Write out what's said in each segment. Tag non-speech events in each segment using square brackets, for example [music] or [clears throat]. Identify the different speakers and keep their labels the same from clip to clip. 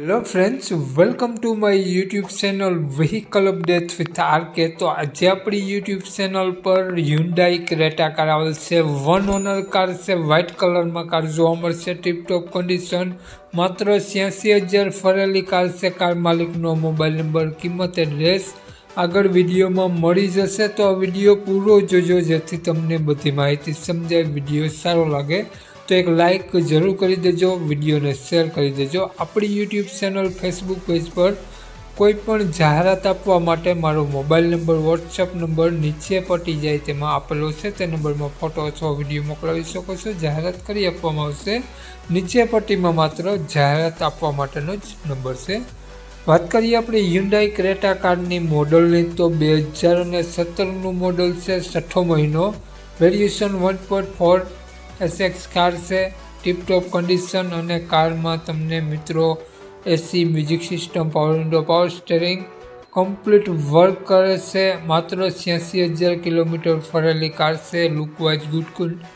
Speaker 1: Hello friends welcome to my YouTube channel vehicle update with RK તો આજે આપણી YouTube channel પર Hyundai Creta car આવેલ છે. વન ઓનર કાર છે. વ્હાઇટ કલરમાં કાર જોવા મળશે. ટીપટોપ કન્ડિશન માત્ર છ્યાસી હજાર ફરેલી કાર છે. કાર માલિકનો મોબાઈલ નંબર કિંમત એડ્રેસ આગળ વિડીયોમાં મળી જશે. તો આ વીડિયો પૂરો જોજો, જેથી તમને બધી માહિતી સમજાય, વીડિયો સારો લાગે. તો એક લાઇક જરૂર કરી દેજો, વિડીયોને શેર કરી દેજો. આપણી યુટ્યુબ ચેનલ ફેસબુક પેજ પર કોઈ પણ જાહેરાત આપવા માટે મારો મોબાઈલ નંબર વોટ્સઅપ નંબર નીચે પટી જાય તેમાં આપેલો છે. તે નંબરમાં ફોટો અથવા વીડિયો મોકલાવી શકો છો. જાહેરાત કરી આપવામાં આવશે. નીચે પટ્ટીમાં માત્ર જાહેરાત આપવા માટેનો જ નંબર છે. વાત કરીએ આપણે હ્યુન્ડાઈ ક્રેટા કારની મોડલની, તો બે હજાર અને સત્તરનું મોડલ છે. છઠ્ઠો મહિનો. Variation one point four SX car છે, ટીપટોપ કન્ડિશન અને કારમાં તમને મિત્રો AC music system power window power steering complete work કરે છે. માત્ર છ્યાસી હજાર કિલોમીટર ફરેલી કાર છે lookwise good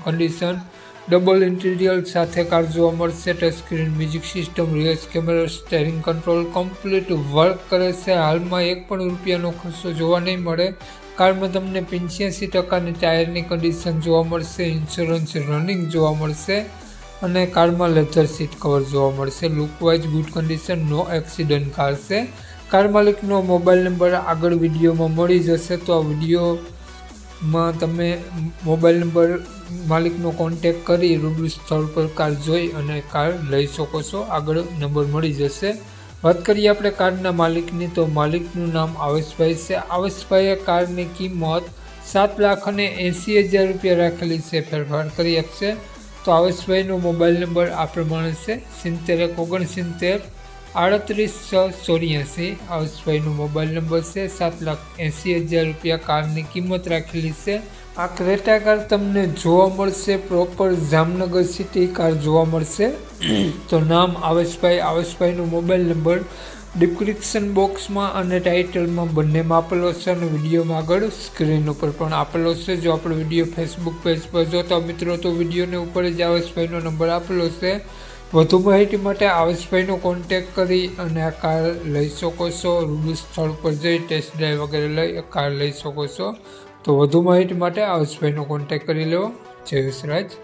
Speaker 1: condition double interior સાથે કાર જોવા મળશે. Touch screen music system reverse camera steering control complete work કરે છે. હાલમાં એક પણ રૂપિયાનો ખર્ચો જોવા નહીં મળે. કારમાં તમને પંચ્યાસી ટકાની ટાયરની કન્ડિશન જોવા મળશે ઇન્સ્યોરન્સ રનિંગ જોવા મળશે અને કારમાં લેધર સીટ કવર જોવા મળશે. Lookwise good condition no accident car છે. કાર માલિકનો મોબાઈલ નંબર આગળ વિડીયોમાં મળી જશે, તો આ વિડીયોમાં તમે મોબાઈલ નંબર માલિકનો કોન્ટેક કરી રૂબરૂ સ્થળ પર કાર જોઈ અને કાર લઈ શકો છો. આગળ નંબર મળી જશે. વાત કરીએ આપણે કારના માલિકની, તો માલિકનું નામ આવેશભાઈ છે. આવેશભાઈએ કારની કિંમત સાત લાખ અને એંસી હજાર રૂપિયા રાખેલી છે. ફેરફાર કરી આપશે. તો આવેશભાઈનો મોબાઈલ નંબર આ પ્રમાણે છે. સિત્તેર એક ઓગણસિત્તેર આડત્રીસ છ ચોર્યાસી. આવેશભાઈનો મોબાઈલ નંબર છે. સાત લાખ એંસી હજાર રૂપિયા કારની કિંમત રાખેલી છે. આ ક્રેટા કાર તમને જોવા મળશે પ્રોપર જામનગર સિટી કાર જોવા મળશે. [clears throat] તો નામ આવેશભાઈ આવેશભાઈનો મોબાઈલ નંબર ડિસ્ક્રિપ્શન બોક્સમાં અને ટાઇટલમાં બંનેમાં આપેલો છે અને વિડીયોમાં આગળ સ્ક્રીન ઉપર પણ આપેલો છે. જો આપણો વીડિયો ફેસબુક પેજ પર જોતા મિત્રો તો વિડીયોની ઉપર જ આવેશભાઈનો નંબર આપેલો છે. વધુ માહિતી માટે આવેશભાઈનો કોન્ટેક કરી અને આ કાર લઈ શકો છો. રૂબરૂ સ્થળ પર જઈ ટેસ્ટ ડ્રાઈવ વગેરે લઈ કાર લઈ શકો છો. તો વધુ માહિતી માટે આયુષભાઈનો કોન્ટેક કરી લેવો જય વિસરાજ